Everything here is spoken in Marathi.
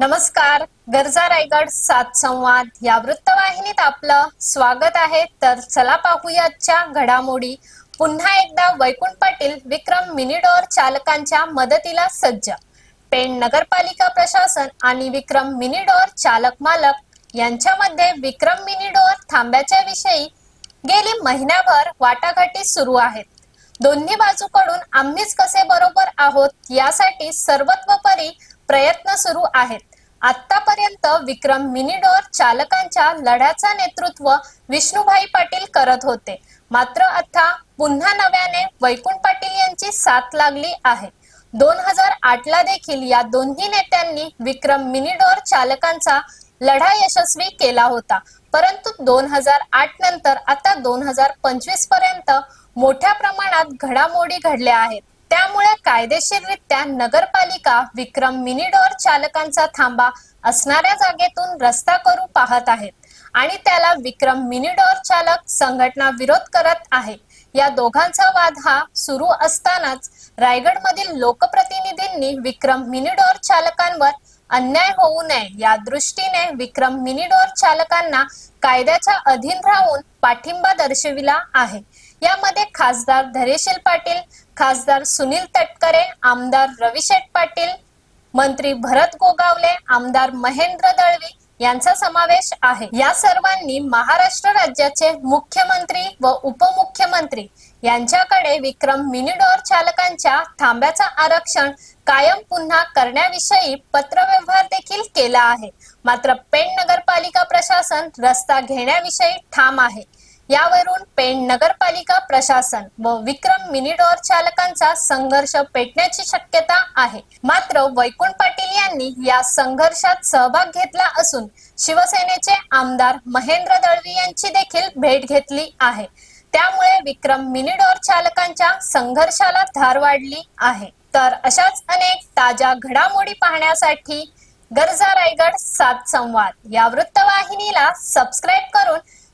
नमस्कार गरजा रायगड सात संवाद या वृत्तवाहिनीत आपलं स्वागत आहे. तर चला पाहूयाच्या घडामोडी. पुन्हा एकदा वैकुंठ पाटील विक्रम मिनिडोर चालकांच्या मदतीला सज्ज. पेण नगरपालिका प्रशासन आणि विक्रम मिनिडोर चालक मालक यांच्यामध्ये विक्रम मिनिडोर थांब्याच्या विषयी गेली महिन्याभर वाटाघाटी सुरू आहेत. दोन्ही बाजूकडून आम्हीच कसे बरोबर आहोत यासाठी सर्वत्वपरी प्रयत्न सुरू आहेत. आतापर्यंत विक्रम मिनिडोर चालकांच्या लढ्याचा नेतृत्व विष्णुभाई पाटील करत होते. मात्र आता पुन्हा नव्याने वैकुंठ पाटील यांची साथ लागली आहे. दोन हजार आठ ला देखील या दोन्ही नेत्यांनी विक्रम मिनिडोर चालकांचा लढा यशस्वी केला होता. परंतु दोन हजार आठ नंतर आता दोन हजार पंचवीसपर्यंत मोठ्या प्रमाणात घडामोडी घडल्या आहेत. त्यामुळे कायदेशीररित्या नगरपालिका विक्रम मिनिडोर चालकांचा थांबा असणाऱ्या जागेतून रस्ता करू पाहत आहेत. आणि त्याला विक्रम मिनिडोर चालक संघटना विरोध करत आहे. या दोघांचा वाद हा सुरू असतानाच रायगडमधील लोकप्रतिनिधींनी विक्रम मिनिडोर चालकांवर अन्याय होऊ नये या दृष्टीने विक्रम मिनिडोर चालकांना कायद्याच्या अधीन राहून पाठिंबा दर्शविला आहे. यामध्ये खासदार धैर्यशील पाटील खासदार सुनील तटकरे आमदार रविशेठ पाटील मंत्री भरत गोगावले आमदार महेंद्र दळवी यांचा समावेश आहे. या सर्वांनी महाराष्ट्र राज्याचे मुख्यमंत्री व उपमुख्यमंत्री यांच्याकडे विक्रम मिनिडोर चालकांच्या थांब्याचा आरक्षण कायम पुन्हा करण्याविषयी पत्रव्यवहार देखील केला आहे. मात्र पेण नगरपालिका प्रशासन रस्ता घेण्याविषयी ठाम आहे. यावरून पेण नगरपालिका प्रशासन व विक्रम मिनिडोर चालकांचा संघर्ष पेटण्याची शक्यता आहे. मात्र वैकुंठ पाटील यांनी या संघर्षात सहभाग घेतला असून शिवसेनेचे आमदार महेंद्र दळवी यांची देखील भेट घेतली आहे. त्यामुळे विक्रम मिनिडोर चालकांच्या संघर्षाला धार वाढली आहे. तर अशाच अनेक ताज्या घडामोडी पाहण्यासाठी गरजा रायगड सात संवाद या वृत्तवाहिनीला सबस्क्राईब करून